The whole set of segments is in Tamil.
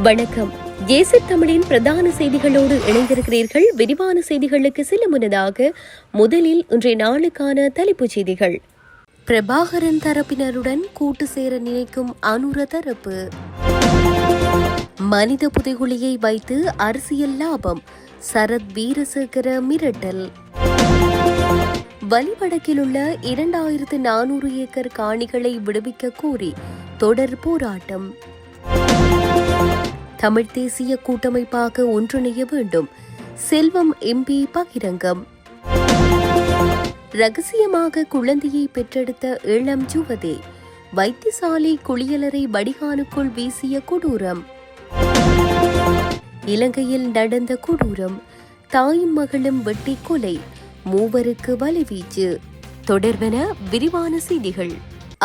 வணக்கம். ஏசி தமிழின் பிரதான செய்திகளோடு இணைந்திருக்கிறீர்கள். விரிவான செய்திகளுக்கு சில முன்னதாக முதலில் இன்றைய நாளுக்கான தலைப்புச் செய்திகள். பிரபாகரன் தரப்பினருடன் கூட்டு சேர நினைக்கும் அனுர தரப்பு. மனித புதைகுழியை வைத்து அரசியல் லாபம். சரத் வீரசேகர மிரட்டல். வலிவடக்கில் உள்ள இரண்டாயிரத்து நானூறு ஏக்கர் காணிகளை விடுவிக்க கோரி தொடர் போராட்டம். தமிழ் தேசிய கூட்டமைப்பாக ஒன்றிணைய வேண்டும். செல்வம் எம்பி பகிரங்கம். ரகசியமாக குழந்தையை பெற்றெடுத்த இளம் ஜுவதே வைத்தியசாலை குளியலறை வடிகானுக்குள் வீசிய கொடூரம். இலங்கையில் நடந்த கொடூரம் தாயும் மகளும் வெட்டி கொலை மூவருக்கு வலைவீச்சு தொடர்பென விரிவான செய்திகள்.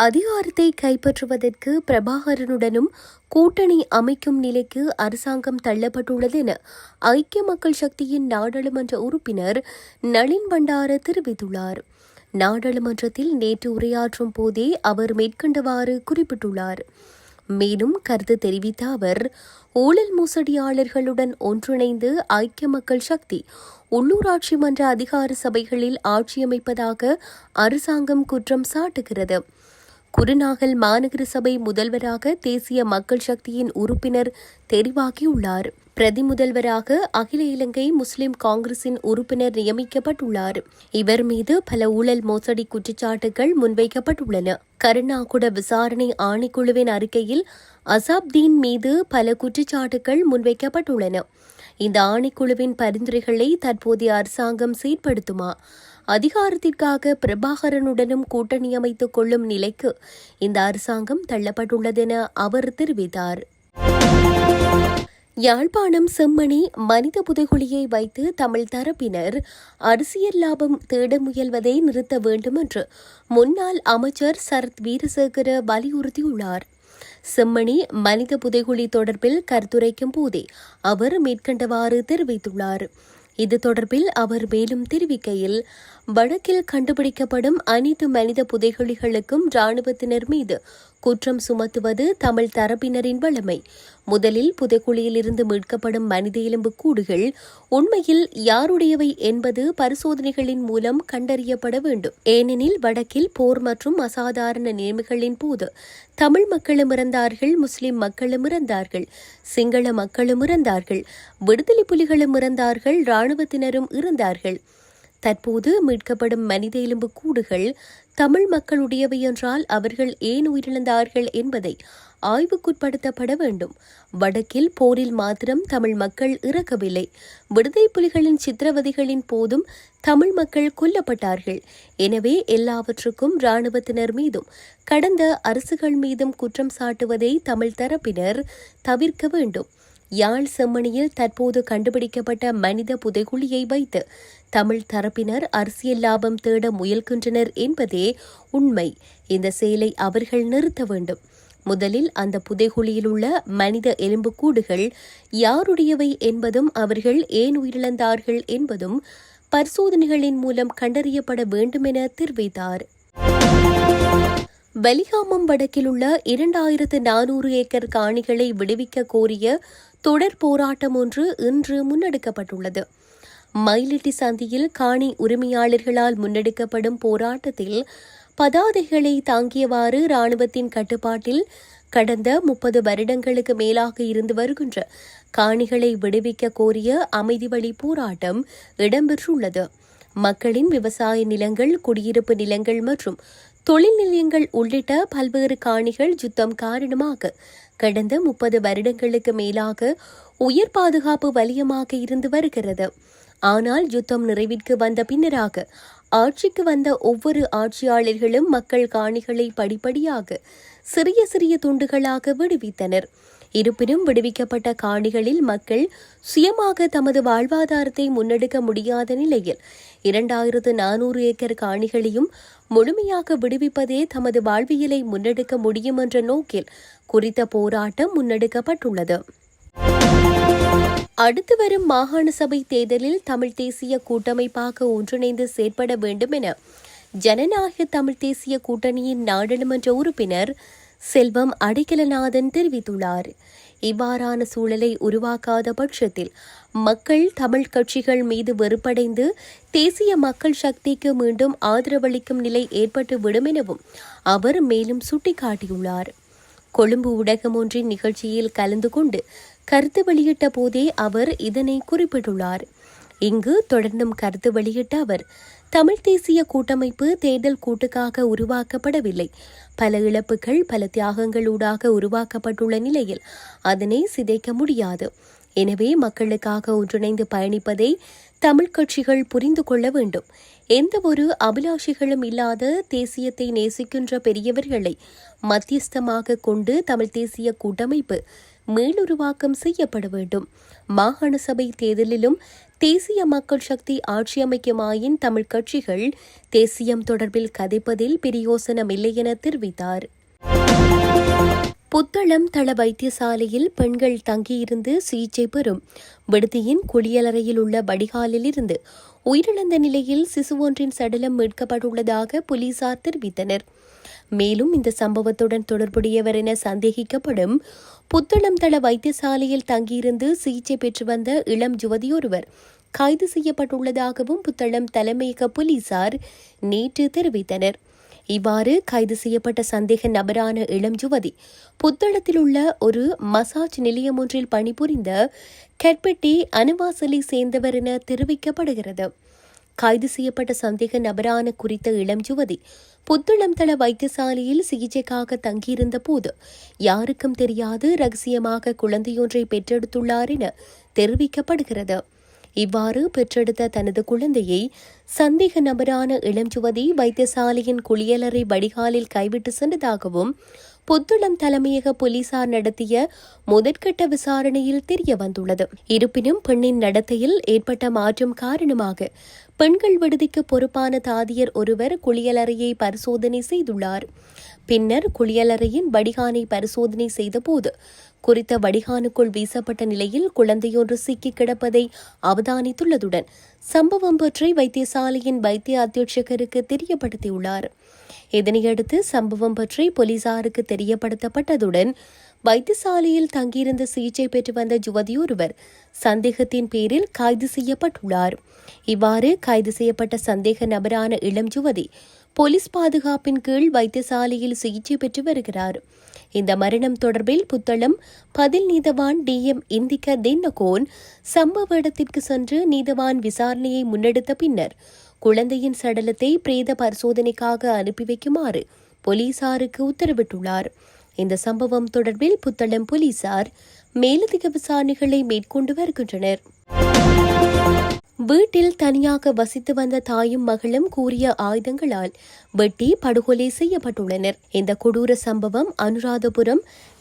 அதிகாரத்தை கைப்பற்றுவதற்கு பிரபாகரனுடனும் கூட்டணி அமைக்கும் நிலைக்கு அரசாங்கம் தள்ளப்பட்டுள்ளது என ஐக்கிய மக்கள் சக்தியின் நாடாளுமன்ற உறுப்பினர் நளின் பண்டார தெரிவித்துள்ளார். நாடாளுமன்றத்தில் நேற்று உரையாற்றும் போதே அவர் மேற்கண்டவாறு குறிப்பிட்டுள்ளார். மேலும் கருத்து தெரிவித்த அவர் ஊழல் மோசடியாளர்களுடன் ஒன்றிணைந்து ஐக்கிய மக்கள் சக்தி உள்ளூராட்சி மன்ற அதிகார சபைகளில் ஆட்சியமைப்பதாக அரசாங்கம் குற்றம் சாட்டுகிறது. குருநாகல் மாநகர சபை முதல்வராக தேசிய மக்கள் சக்தியின் உறுப்பினர் தெரிவாகியுள்ளார். பிரதி முதல்வராக அகில இலங்கை முஸ்லிம் காங்கிரசின் உறுப்பினர் நியமிக்கப்பட்டுள்ளார். இவர் மீது பல ஊழல் மோசடி குற்றச்சாட்டுகள் முன்வைக்கப்பட்டுள்ளன. கருணாகுட விசாரணை ஆணைக்குழுவின் அறிக்கையில் அசாப்தீன் மீது பல குற்றச்சாட்டுகள் முன்வைக்கப்பட்டுள்ளன. இந்த ஆணைக்குழுவின் பரிந்துரைகளை தற்போதைய அரசாங்கம் செயற்படுத்துமா அதிகாரத்திற்காக பிரபாகரனுடனும் கூட்டணி அமைத்துக் கொள்ளும் நிலைக்கு இந்த அரசாங்கம் தள்ளப்பட்டுள்ளதென அவர் தெரிவித்தார். யாழ்ப்பாணம் செம்மணி மனித புதைகுழியை வைத்து தமிழ் தரப்பினர் அரசியல் லாபம் தேட முயல்வதை நிறுத்த வேண்டும் என்று முன்னாள் அமைச்சர் சரத் வீரசேகர வலியுறுத்தியுள்ளார். செம்மணி மனித புதைகுழி தொடர்பில் கருத்துரைக்கும் போதே அவர் மேற்கண்டவாறு தெரிவித்துள்ளார். இது தொடர்பில் அவர் மேலும் தெரிவிக்கையில் வழக்கில் கண்டுபிடிக்கப்படும் அனைத்து மனித புதைகுழிகளுக்கும் ராணுவத்தினர் மீது குற்றம் சுமத்துவது தமிழ் தரப்பினரின் வழமை முதலில் புதைக்குழியிலிருந்து மீட்கப்படும் மனித எலும்பு கூடுகள் உண்மையில் யாருடையவை என்பது பரிசோதனைகளின் மூலம் கண்டறியப்பட வேண்டும். ஏனெனில் வடக்கில் போர் மற்றும் அசாதாரண நிலைமைகளின் போது தமிழ் மக்களும் இறந்தார்கள் முஸ்லிம் மக்களும் இறந்தார்கள் சிங்கள மக்களும் இறந்தார்கள் விடுதலை புலிகளும் இறந்தார்கள் இராணுவத்தினரும் இறந்தார்கள். தற்போது மீட்கப்படும் மனித எலும்பு கூடுகள் தமிழ் மக்களுடையவை என்றால் அவர்கள் ஏன் உயிரிழந்தார்கள் என்பதை ஆய்வுக்குட்படுத்தப்பட வேண்டும். வடக்கில் போரில் மாத்திரம் தமிழ் மக்கள் இறக்கவில்லை. விடுதலை புலிகளின் சித்திரவதைகளின் போதும் தமிழ் மக்கள் கொல்லப்பட்டார்கள். எனவே எல்லாவற்றுக்கும் இராணுவத்தினர் மீதும் கடந்த அரசுகள் மீதும் குற்றம் சாட்டுவதை தமிழ் தரப்பினர் தவிர்க்க வேண்டும். யாழ் செம்மணியில் தற்போது கண்டுபிடிக்கப்பட்ட மனித புதைகுழியை வைத்து தமிழ் தரப்பினர் அரசியல் லாபம் தேட முயல்கின்றனர் என்பதே உண்மை. இந்த செயலை அவர்கள் நிறுத்த வேண்டும். முதலில் அந்த புதைகுழியில் உள்ள மனித எலும்புக்கூடுகள் யாருடையவை என்பதும் அவர்கள் ஏன் உயிரிழந்தார்கள் என்பதும் பரிசோதனைகளின் மூலம் கண்டறியப்பட வேண்டும் என தெரிவித்தார். வலிகாமம் வடக்கில் உள்ள இரண்டாயிரத்து நானூறு ஏக்கர் காணிகளை விடுவிக்க கோரிய தொடர் போராட்டம் ஒன்று இன்று முன்னெடுக்கப்பட்டுள்ளது. மயிலிட்டி சந்தியில் காணி உரிமையாளர்களால் முன்னெடுக்கப்படும் போராட்டத்தில் பதாதைகளை தாங்கியவாறு ராணுவத்தின் கட்டுப்பாட்டில் கடந்த முப்பது வருடங்களுக்கு மேலாக இருந்து வருகின்ற காணிகளை விடுவிக்க கோரிய அமைதி வழி போராட்டம் இடம்பெற்றுள்ளது. மக்களின் விவசாய நிலங்கள் குடியிருப்பு நிலங்கள் மற்றும் தொழில் நிலையங்கள் உள்ளிட்ட பல்வேறு காணிகள் யுத்தம் காரணமாக கடந்த முப்பது வருடங்களுக்கு மேலாக உயிர் பாதுகாப்பு வலியமாக இருந்து வருகிறது. ஆனால் யுத்தம் நிறைவிற்கு வந்த பின்னராக ஆட்சிக்கு வந்த ஒவ்வொரு ஆட்சியாளர்களும் மக்கள் காணிகளை படிப்படியாக சிறிய சிறிய துண்டுகளாக விடுவித்தனர். இருப்பினும் விடுவிக்கப்பட்ட காணிகளில் மக்கள் சுயமாக தமது வாழ்வாதாரத்தை முன்னெடுக்க முடியாத நிலையில் இரண்டாயிரத்து நானூறு ஏக்கர் காணிகளையும் முழுமையாக விடுவிப்பதே தமது வாழ்வியலை முன்னெடுக்க முடியும் என்ற நோக்கில் குறித்த போராட்டம் முன்னெடுக்கப்பட்டுள்ளது. அடுத்து வரும் மாகாண சபை தேர்தலில் தமிழ் தேசிய கூட்டமைப்பாக ஒன்றிணைந்து செயற்பட வேண்டும் என ஜனநாயக தமிழ் தேசிய கூட்டணியின் நாடாளுமன்ற உறுப்பினர் செல்வம் அடிக்கலநாதன் தெரிவித்துள்ளார். இவ்வாறான சூழலை உருவாக்காத பட்சத்தில் மக்கள் தமிழ் கட்சிகள் மீது வெறுப்படைந்து தேசிய மக்கள் சக்திக்கு மீண்டும் ஆதரவளிக்கும் நிலை ஏற்பட்டு விடும் எனவும் அவர் மேலும் சுட்டிக்காட்டியுள்ளார். கொழும்பு ஊடகம் ஒன்றின் நிகழ்ச்சியில் கலந்து கொண்டு கருத்து வெளியிட்ட போதே அவர் இதனை குறிப்பிட்டுள்ளார். இங்கு தொடர்ந்தும் கருத்து வெளியிட்ட அவர் தமிழ் தேசிய கூட்டமைப்பு தேர்தல் கூட்டுக்காக உருவாக்கப்படவில்லை. பல இழப்புகள் பல தியாகங்களூடாக உருவாக்கப்பட்டுள்ள நிலையில் அதனை சிதைக்க முடியாது. எனவே மக்களுக்காக ஒன்றிணைந்து பயணிப்பதை தமிழ் கட்சிகள் புரிந்து கொள்ள வேண்டும். எந்த ஒரு அபிலாஷிகளும் இல்லாத தேசியத்தை நேசிக்கின்ற பெரியவர்களை மத்தியஸ்தமாக கொண்டு தமிழ் தேசிய கூட்டமைப்பு மேலுருவாக்கம் செய்யப்பட வேண்டும். மாகாண சபை தேர்தலிலும் தேசிய மக்கள் சக்தி ஆட்சி அமைக்குமாயின் தமிழ் கட்சிகள் தேசியம் தொடர்பில் கதைப்பதில் பிரியோசனமில்லை இல்லை என தெரிவித்தார். புத்தளம் தள வைத்தியசாலையில் பெண்கள் தங்கியிருந்து சிகிச்சை பெறும். விடுதியின் குளியலறையில் உள்ள வடிகாலில் இருந்து உயிரிழந்த நிலையில் சிசு ஒன்றின் சடலம் மீட்கப்பட்டுள்ளதாக போலீசார் தெரிவித்தனர். மேலும் இந்த சம்பவத்துடன் தொடர்புடையவர் என சந்தேகிக்கப்படும் புத்தளம் தள வைத்தியசாலையில் தங்கியிருந்து சிகிச்சை பெற்று வந்த இளம் யுவதியொருவர் கைது செய்யப்பட்டுள்ளதாகவும் புத்தளம் தலைமையக போலீசார் நேற்று தெரிவித்தனர். இவ்வாறு கைது செய்யப்பட்ட சந்தேக நபரான இளம் யுவதி புத்தளத்தில் உள்ள ஒரு மசாஜ் நிலையம் ஒன்றில் பணிபுரிந்த கெட்பெட்டி அனுவாசலை சேர்ந்தவர் என தெரிவிக்கப்படுகிறது. கைது செய்யப்பட்ட சந்தேக நபரான குறித்த இளம் யுவதி புத்துளம்தள வைத்தியசாலையில் சிகிச்சைக்காக தங்கியிருந்த போது யாருக்கும் தெரியாது ரகசியமாக குழந்தையொன்றை பெற்றெடுத்துள்ளார் என தெரிவிக்கப்படுகிறது. இவ்வாறு பெற்றெடுத்த தனது குழந்தையை சந்தேக நபரான இளஞ்சுவதி வைத்தியசாலையின் குளியலறை வடிகாலில் கைவிட்டு சென்றதாகவும் புத்துளம் தலைமையக போலீசார் நடத்திய முதற்கட்ட விசாரணையில் தெரிய வந்துள்ளது இருப்பினும் பெண்ணின் நடத்தையில் ஏற்பட்ட மாற்றம் காரணமாக பெண்கள் விடுதிக்கு பொறுப்பான தாதியர் ஒருவர் குளியலறையை பரிசோதனை செய்துள்ளார். பின்னர் குளியலறையின் வடிகானை பரிசோதனை செய்தபோது குறித்த வடிகானுக்குள் வீசப்பட்ட நிலையில் குழந்தையொன்று சிக்கி கிடப்பதை அவதானித்துள்ளதுடன் சம்பவம் பற்றி வைத்தியசாலையின் வைத்திய அத்தியட்சகருக்கு தெரியப்படுத்தியுள்ளார். இதனையடுத்து சம்பவம் பற்றி போலீசாருக்கு தெரியப்படுத்தப்பட்டதுடன் வைத்தியசாலையில் தங்கியிருந்த சிகிச்சை பெற்று வந்த யுவதியொருவர் சந்தேகத்தின் பேரில் கைது செய்யப்பட்டுள்ளார். இவ்வாறு கைது செய்யப்பட்ட சந்தேக நபரான இளம் யுவதி போலீஸ் பாதுகாப்பின் கீழ் வைத்தியசாலையில் சிகிச்சை பெற்று வருகிறார். இந்த மரணம் தொடர்பில் புத்தளம் பதில் நீதவான் டி. எம். இந்திக தின்னகோன் சம்பவ இடத்திற்கு சென்று நீதவான் விசாரணையை முன்னெடுத்த பின்னர் குழந்தையின் சடலத்தை பிரேத பரிசோதனைக்காக அனுப்பி வைக்குமாறு போலீசாருக்கு உத்தரவிட்டுள்ளார். இந்த சம்பவம் தொடர்பில் புத்தளம் போலீசார் மேலதிக விசாரணைகளை மேற்கொண்டு வருகின்றனர். வீட்டில் தனியாக வசித்து வந்த தாயும் மகளும் கூறிய ஆயுதங்களால் வெட்டி படுகொலை செய்யப்பட்டுள்ளனர். இந்த கொடூர சம்பவம் அனுராதபுரம்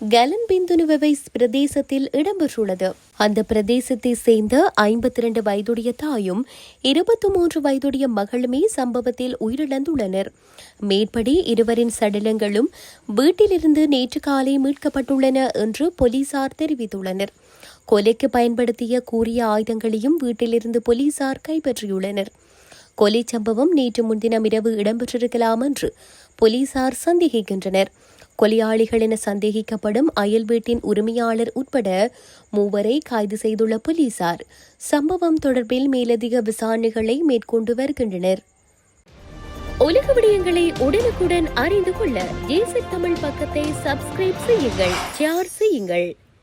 கலன் பிந்துனுவை பிரதேசத்தில் இடம்பெற்றுள்ளது. அந்த பிரதேசத்தை சேர்ந்த ஐம்பத்தி இரண்டு வயதுடைய தாயும் இருபத்தி மூன்று வயதுடைய மகளுமே சம்பவத்தில் உயிரிழந்துள்ளனர். மேற்படி இருவரின் சடலங்களும் வீட்டிலிருந்து நேற்று காலை மீட்கப்பட்டுள்ளன என்று போலீசார் தெரிவித்துள்ளனர். கொலைக்கு பயன்படுத்திய கூறிய ஆயுதங்களையும் வீட்டிலிருந்து போலீசார் கைப்பற்றியுள்ளனர். கொலை சம்பவம் நேற்று முன்தினம் இரவு இடம்பெற்றிருக்கலாம் என்று போலீசார் சந்தேகிக்கின்றனர். கொலையாளிகள் என சந்தேகிக்கப்படும் அயல் வீட்டின் உரிமையாளர் உட்பட மூவரை கைது செய்துள்ள போலீசார். சம்பவம் தொடர்பில் மேலதிக விசாரணைகளை மேற்கொண்டு வருகின்றனர். உலக விடயங்களை உடனுக்குடன் அறிந்து கொள்ள ஜேசி தமிழ் பக்கத்தை சப்ஸ்கிரைப் செய்யுங்கள் ஷேர் செய்யுங்கள்.